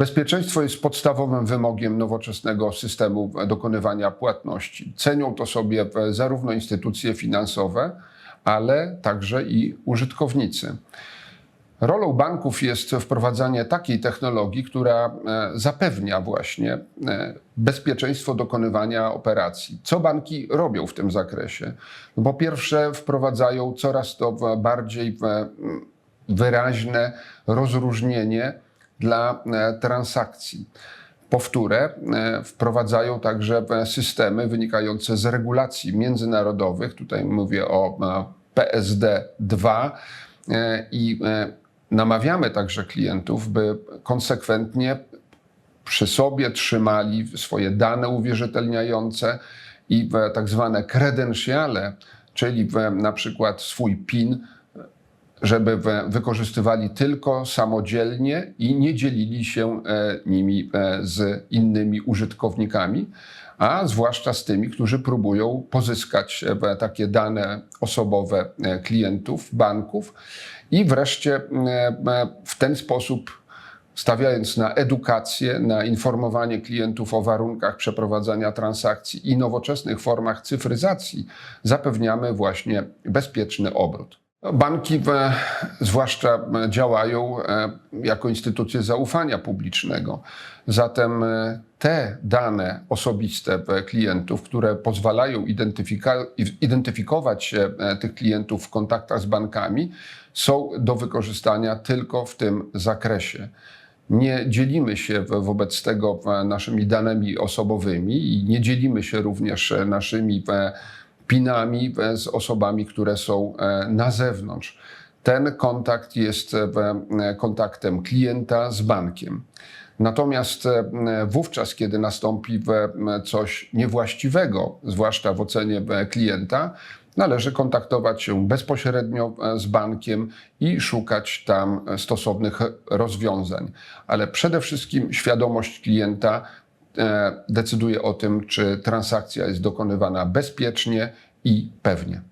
Bezpieczeństwo jest podstawowym wymogiem nowoczesnego systemu dokonywania płatności. Cenią to sobie zarówno instytucje finansowe, ale także i użytkownicy. Rolą banków jest wprowadzanie takiej technologii, która e, zapewnia właśnie e, bezpieczeństwo dokonywania operacji. Co banki robią w tym zakresie? No Po pierwsze, wprowadzają coraz to bardziej e, wyraźne rozróżnienie dla e, transakcji. Powtórę, e, wprowadzają także e, systemy wynikające z regulacji międzynarodowych. Tutaj mówię o PSD2 i namawiamy także klientów, by konsekwentnie przy sobie trzymali swoje dane uwierzytelniające i tak zwane kredensiale, czyli na przykład swój PIN żeby wykorzystywali tylko samodzielnie i nie dzielili się e, nimi e, z innymi użytkownikami, a zwłaszcza z tymi, którzy próbują pozyskać e, takie dane osobowe klientów, banków. I wreszcie w ten sposób stawiając na edukację, na informowanie klientów o warunkach przeprowadzania transakcji i nowoczesnych formach cyfryzacji, zapewniamy właśnie bezpieczny obrót. Banki, e, zwłaszcza e, działają e, jako instytucje zaufania publicznego. Zatem te dane osobiste klientów, które pozwalają identyfikować tych klientów w kontaktach z bankami, są do wykorzystania tylko w tym zakresie. Nie dzielimy się wo- wobec tego naszymi danymi osobowymi i nie dzielimy się również naszymi pinami e, z osobami, które są e, na zewnątrz. Ten kontakt jest e, kontaktem klienta z bankiem. Natomiast wówczas, kiedy nastąpi coś niewłaściwego, zwłaszcza w ocenie klienta, należy kontaktować się bezpośrednio z bankiem i szukać tam stosownych rozwiązań. Ale przede wszystkim świadomość klienta decyduje o tym, czy transakcja jest dokonywana bezpiecznie i pewnie.